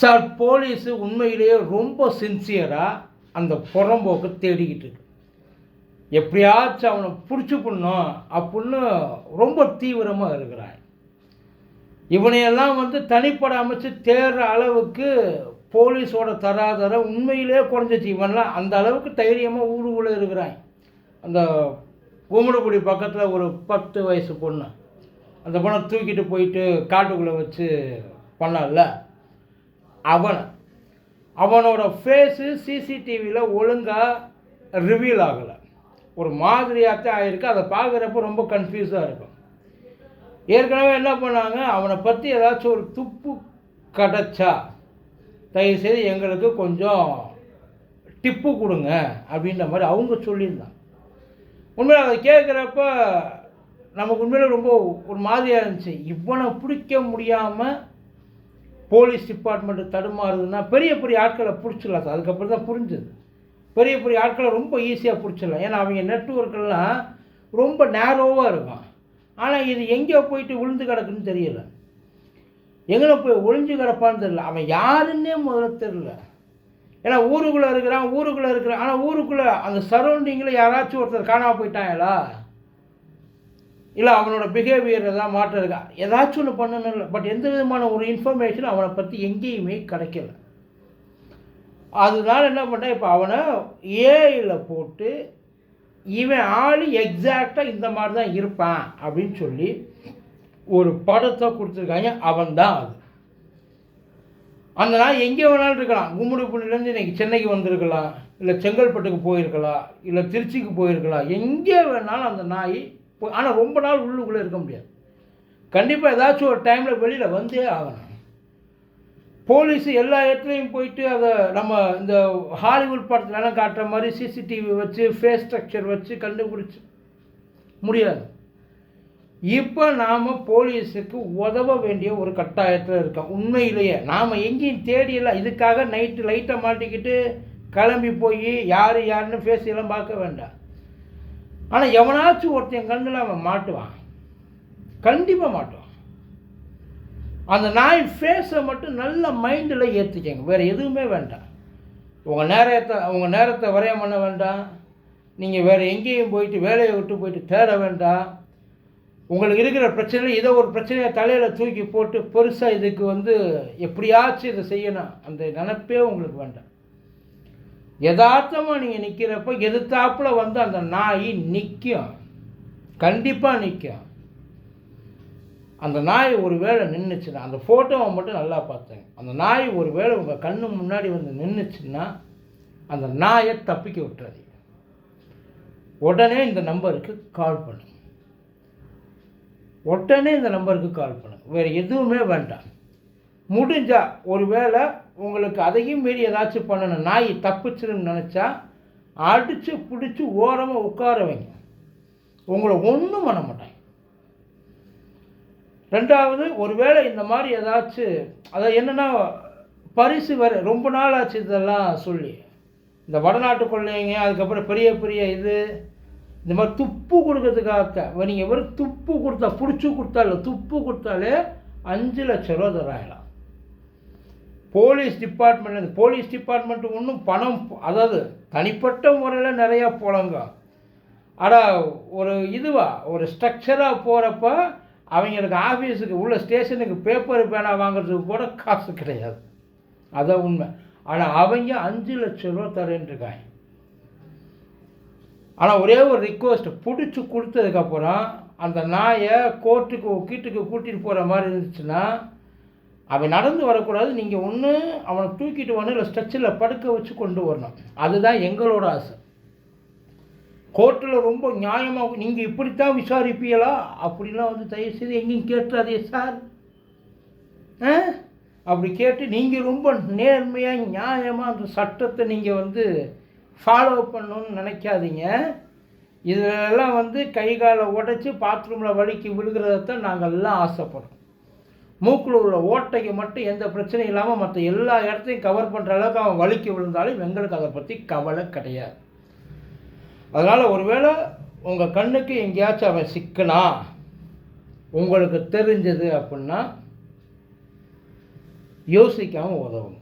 Sir police உண்மையிலேயே ரொம்ப சின்சியராக அந்த புறம்போக்கு தேடிக்கிட்டு இருக்கு. எப்படியாச்சும் அவனை பிடிச்சி பண்ணும் அப்படின்னு ரொம்ப தீவிரமாக இருக்கிறான் இவனையெல்லாம் வந்து தனிப்பட அமைச்சு தேடுற அளவுக்கு போலீஸோட தராதரம் உண்மையிலே குறைஞ்சிச்சு. இவன்லாம் அந்த அளவுக்கு தைரியமாக ஊருக்குள்ளே இருக்கிறான். அந்த கும்மிடுபுடி பக்கத்தில் ஒரு பத்து வயசு பொண்ணு. அந்த பொண்ணை தூக்கிட்டு போயிட்டு காட்டுக்குள்ளே வச்சு பண்ணால அவனை. அவனோட ஃபேஸு சிசிடிவியில் ஒழுங்காக ரிவீல் ஆகலை. ஒரு மாதிரியாகத்தான் ஆகிருக்கு அதை பார்க்குறப்ப ரொம்ப கன்ஃபியூஸாக இருக்கும். ஏற்கனவே என்ன பண்ணாங்க? அவனை பற்றி ஏதாச்சும் ஒரு துப்பு கிடச்சா தயவுசெய்து எங்களுக்கு கொஞ்சம் டிப்பு கொடுங்க அப்படின்ற மாதிரி அவங்க சொல்லியிருந்தாங்க. உண்மையில் அதை கேட்குறப்ப நமக்கு உண்மையில் ரொம்ப ஒரு மாதிரியாக இருந்துச்சு. இவனை பிடிக்க முடியாமல் போலீஸ் டிபார்ட்மெண்ட்டு தடுமாறுதுன்னா பெரிய பெரிய ஆட்களை பிடிச்சிடலாம் சார். அதுக்கப்புறம் தான் புரிஞ்சுது. பெரிய பெரிய ஆட்களை ரொம்ப ஈஸியாக பிடிச்சிடலாம். ஏன்னா அவங்க நெட்ஒர்க்கெல்லாம் ரொம்ப நேரோவாக இருக்கும். ஆனால் இது எங்கே போயிட்டு விழுந்து கிடக்குன்னு தெரியல. எங்கே போய் ஒளிஞ்சு கிடப்பான்னு தெரியல. அவன் யாருன்னே முதல்ல தெரியல. ஏன்னா ஊருக்குள்ளே இருக்கிறான் ஊருக்குள்ளே இருக்கிறான். ஆனால் ஊருக்குள்ளே அந்த சரௌண்டிங்கில் யாராச்சும் ஒருத்தர் காணாம போயிட்டாங்களா? இல்லை அவனோட பிஹேவியர் ஏதாவது மாற்றம் இருக்கா? ஏதாச்சும் ஒன்று பண்ணணும் இல்லை. பட் எந்த விதமான ஒரு இன்ஃபர்மேஷன் அவனை பற்றி எங்கேயுமே கிடைக்கல. அதனால என்ன பண்ணேன் இப்போ அவனை ஏஐயில் போட்டு இவன் ஆள் எக்ஸாக்டாக இந்த மாதிரி தான் இருப்பான் அப்படின்னு சொல்லி ஒரு படத்தை கொடுத்துருக்காங்க. அவன் தான் அது. அந்த நாள் எங்கே வேணாலும் இருக்கலாம். கும்மிடிப்புள்ளிலேருந்து இன்னைக்கு சென்னைக்கு வந்திருக்கலாம். இல்லை செங்கல்பட்டுக்கு போயிருக்கலாம். இல்லை திருச்சிக்கு போயிருக்கலாம். எங்கே வேணாலும் அந்த நாய் ஆனால் ரொம்ப நாள் உள்ளுக்குள்ளே இருக்க முடியாது. கண்டிப்பாக ஏதாச்சும் ஒரு டைமில் வெளியில் வந்தே ஆகணும். போலீஸ் எல்லா இடத்துலையும் போயிட்டு அதை நம்ம இந்த ஹாலிவுட் படத்துலலாம் காட்டுற மாதிரி சிசிடிவி வச்சு ஃபேஸ் ஸ்ட்ரக்சர் வச்சு கண்டுபிடிச்சி. முடியாது. இப்போ நாம் போலீஸுக்கு உதவ வேண்டிய ஒரு கட்டாயத்தில் இருக்கோம். உண்மையிலேயே. நாம் எங்கேயும் தேடியெல்லாம் இதுக்காக நைட்டு லைட்டை மாட்டிக்கிட்டு கிளம்பி போய் யார் யாருன்னு ஃபேஸ் எல்லாம் பார்க்க வேண்டாம். ஆனால் எவனாச்சும் ஒருத்தன் கண்ணில் அவன் மாட்டுவான். கண்டிப்பாக மாட்டுவான். அந்த நாய் ஃபேஸை மட்டும் நல்ல மைண்டில் ஏற்றிக்கங்க வேறு எதுவுமே வேண்டாம். உங்கள் நேரத்தை உங்கள் நேரத்தை வரையம் பண்ண வேண்டாம். நீங்கள் வேறு எங்கேயும் போயிட்டு வேலையை விட்டு போயிட்டு தேட வேண்டாம். உங்களுக்கு இருக்கிற பிரச்சனை இதை ஒரு பிரச்சனையை தலையில் தூக்கி போட்டு பெருசாக இதுக்கு வந்து எப்படியாச்சும் இதை செய்யணும். அந்த நினப்பே உங்களுக்கு வேண்டாம். யதார்த்தமாக நீங்கள் நிற்கிறப்ப எதிர்த்தாப்புல வந்து அந்த நாய் நிற்கும் கண்டிப்பாக நிற்கும் அந்த நாய் ஒரு வேளை நின்றுச்சுன்னா அந்த ஃபோட்டோவை மட்டும் நல்லா பார்த்தேங்க அந்த நாய் ஒரு வேளை உங்கள் கண்ணு முன்னாடி வந்து நின்றுச்சுன்னா அந்த நாயை தப்பிக்க விட்டுறாதீங்க. உடனே இந்த நம்பருக்கு கால் பண்ணுங்க. உடனே இந்த நம்பருக்கு கால் பண்ணுங்க. வேறு எதுவுமே வேண்டாம். முடிஞ்சால் ஒரு வேளை உங்களுக்கு அதையும் மீறி ஏதாச்சும் பண்ணணும். நாய் தப்பிச்சிருன்னு நினச்சா அடித்து பிடிச்சி ஓரமாக உட்கார வைங்க. உங்களை ஒன்றும் பண்ண மாட்டாங்க. ரெண்டாவது ஒருவேளை இந்த மாதிரி ஏதாச்சும் அதாவது என்னென்னா பரிசு வேறு ரொம்ப நாள் ஆச்சு இதெல்லாம் சொல்லி. இந்த வடநாட்டு கொள்ளைங்க அதுக்கப்புறம் பெரிய பெரிய இது இந்த மாதிரி துப்பு கொடுக்கறதுக்காக நீங்கள் வெறும் துப்பு கொடுத்தா பிடிச்சி கொடுத்தா இல்லை துப்பு கொடுத்தாலே அஞ்சு லட்ச ரூபா தராயலாம். போலீஸ் டிபார்ட்மெண்ட் போலீஸ் டிபார்ட்மெண்ட் ஒன்றும் பணம் அதாவது தனிப்பட்ட முறையில் நிறையா போலங்க. ஆனால் ஒரு இதுவா ஒரு ஸ்ட்ரக்சராக போகிறப்ப அவங்களுக்கு ஆஃபீஸுக்கு உள்ள ஸ்டேஷனுக்கு பேப்பர் பேனா வாங்குறதுக்கு கூட காசு கிடையாது. அதான் உண்மை. ஆனால் அவங்க அஞ்சு லட்ச ரூபா தரேன்ட்டுருக்காங்க ஆனால் ஒரே ஒரு ரிக்வஸ்ட் பிடிச்சி கொடுத்ததுக்கப்புறம் அந்த நாயை கோர்ட்டுக்கு கீட்டுக்கு கூட்டிகிட்டு போகிற மாதிரி இருந்துச்சுன்னா அவன் நடந்து வரக்கூடாது. நீங்கள் ஒன்று அவனை தூக்கிட்டு வரணும் இல்லை ஸ்ட்ரெச்சில் படுக்க வச்சு கொண்டு வரணும். அதுதான் எங்களோட ஆசை. கோர்ட்டில் ரொம்ப நியாயமாக நீங்கள் இப்படித்தான் விசாரிப்பீங்களா? அப்படிலாம் வந்து தயவுசெய்து எங்கேயும் கேட்டுறாதே சார் ஆ? அப்படி கேட்டு நீங்கள் ரொம்ப நேர்மையாக நியாயமாக அந்த சட்டத்தை நீங்கள் வந்து ஃபாலோ பண்ணணும்னு நினைக்காதீங்க. இதெல்லாம் வந்து கை காலை உடச்சி பாத்ரூமில் வழுக்கி விழுகிறதத்தான் நாங்கள் எல்லாம் ஆசைப்படுறோம். மூக்கில் உள்ள ஓட்டைக்கு மட்டும் எந்த பிரச்சனையும் இல்லாமல் மற்ற எல்லா இடத்தையும் கவர் பண்ணுற அளவுக்கு அவன் வலிக்கு விழுந்தாலும் எங்களுக்கு அதை பற்றி கவலை கிடையாது. அதனால் ஒருவேளை உங்கள் கண்ணுக்கு எங்கேயாச்சும் அவன் சிக்கனா உங்களுக்கு தெரிஞ்சது அப்படின்னா யோசிக்காமல் உதவுங்க.